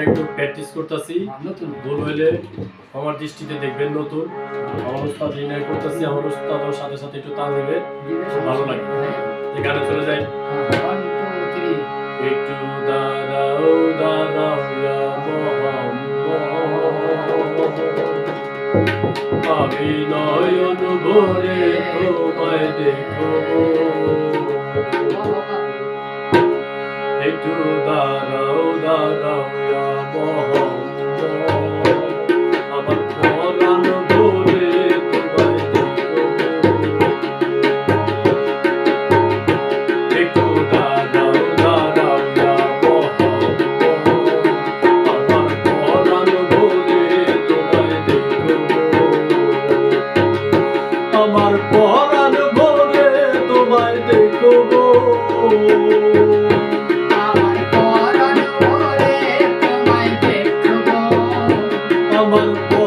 একটু প্র্যাকটিস করতেছি। ভুল নতুন। আমার উস্তাদ রিনাই করতেছি সাথে সাথে একটু তাল দেবে। খুব ভালো লাগে। এই চলে যাই। একটু দাঁড়াও দাঁড়াও মোহাম্মদ আমি নয়ন ভরে তোমায় দেখব একটু দাঁড়াও দাঁড়াও মহ Mongol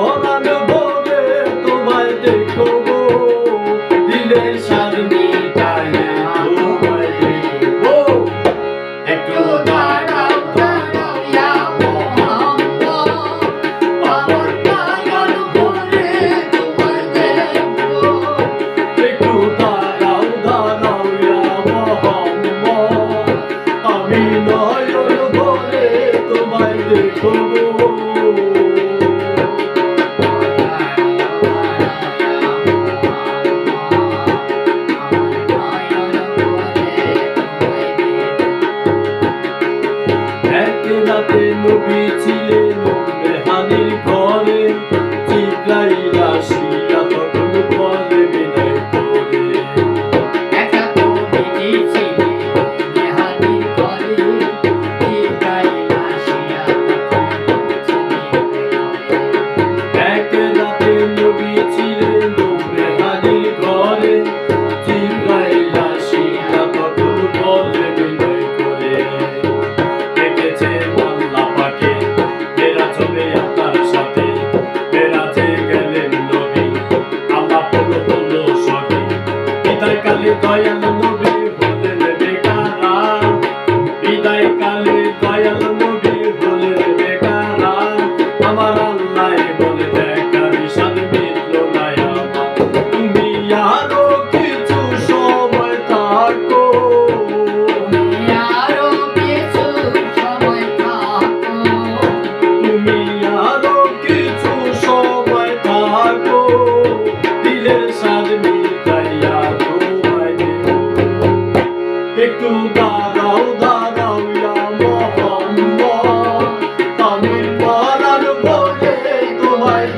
Thank you. দয়া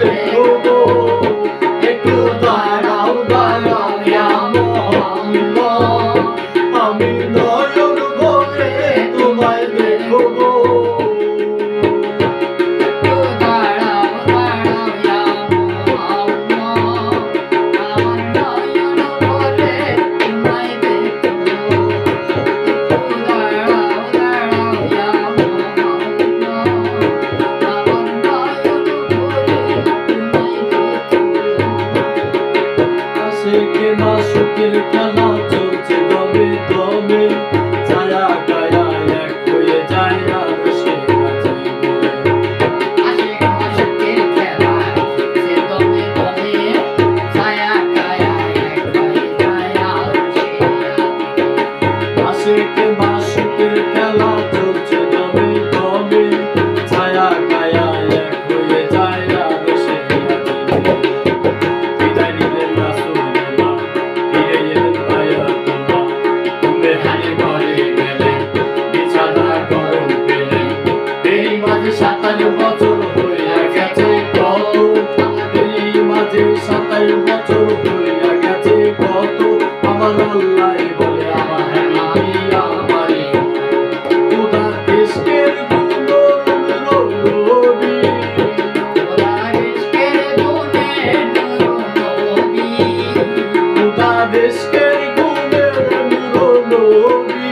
Oh. সে না সুখের খেলা সাতাশ বছর হইয়া গেছে কত আমার আল্লাহ বলে আমার আমি আমারি। উদার দেশের দেশের গুণের মুরো নবী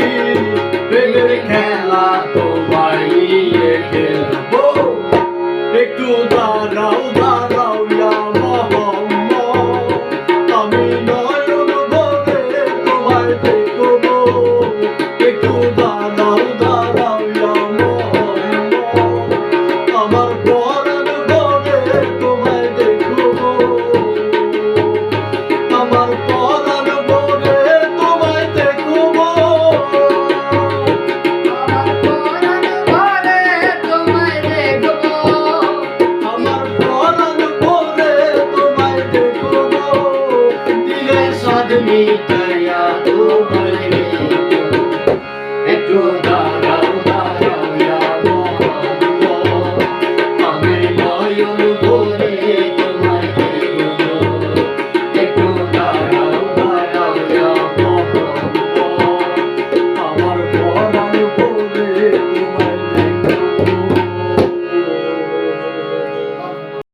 প্রেমের খেলা তো thank you.